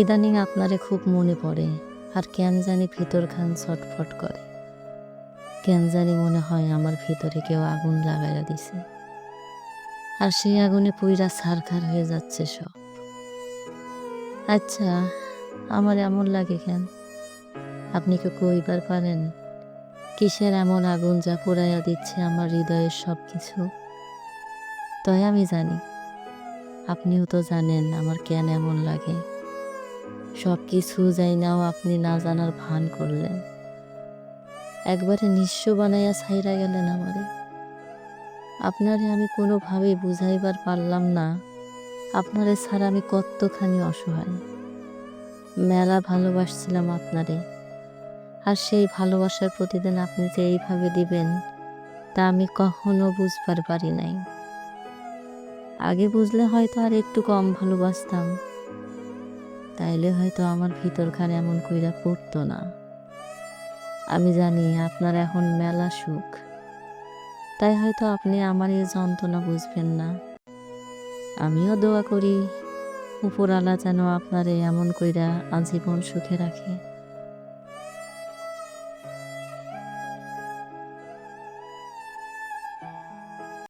ইদানিং আপনারে খুব মনে পড়ে, আর কেন জানি ভিতর খান ছটফট করে। কেন জানি মনে হয় আমার ভিতরে কেউ আগুন লাগাইয়া দিছে। আর সেই আগুনে পুইরা সারখার হয়ে যাচ্ছে সব। আচ্ছা আমার এমন লাগে কেন? আপনি কি কইবার পারেন? কিসের এমন আগুন যা পোড়াইয়া দিচ্ছে আমার হৃদয়ের সব কিছু তাই আমি জানি। আপনিও তো জানেন আমার কেন এমন লাগে। সব কিছু যাই নাও আপনি না জানার ভান করলেন। একবারে নিঃস্ব বানাইয়া ছাইরা গেলেন আমারে। আপনারে আমি কোনোভাবেই বুঝাইবার পারলাম না। আপনারে ছাড়া আমি কতখানি অসহায়। মেলা ভালোবাসছিলাম আপনারে। আর সেই ভালোবাসার প্রতিদিন আপনি যে এইভাবে দিবেন, তা আমি কখনো বুঝবার পারি নাই। আগে বুঝলে হয়তো আর একটু কম ভালোবাসতাম। তাইলে হয়তো আমার ভিতরখানে এমন কইরা পড়তো না। আমি জানি আপনার এখন মেলা সুখ। তাই হয়তো আপনি আমার এই যন্ত্রণা বুঝবেন না। আমিও দোয়া করি উপরালা যেন আপনারে এমন কইরা আজীবন সুখে রাখে।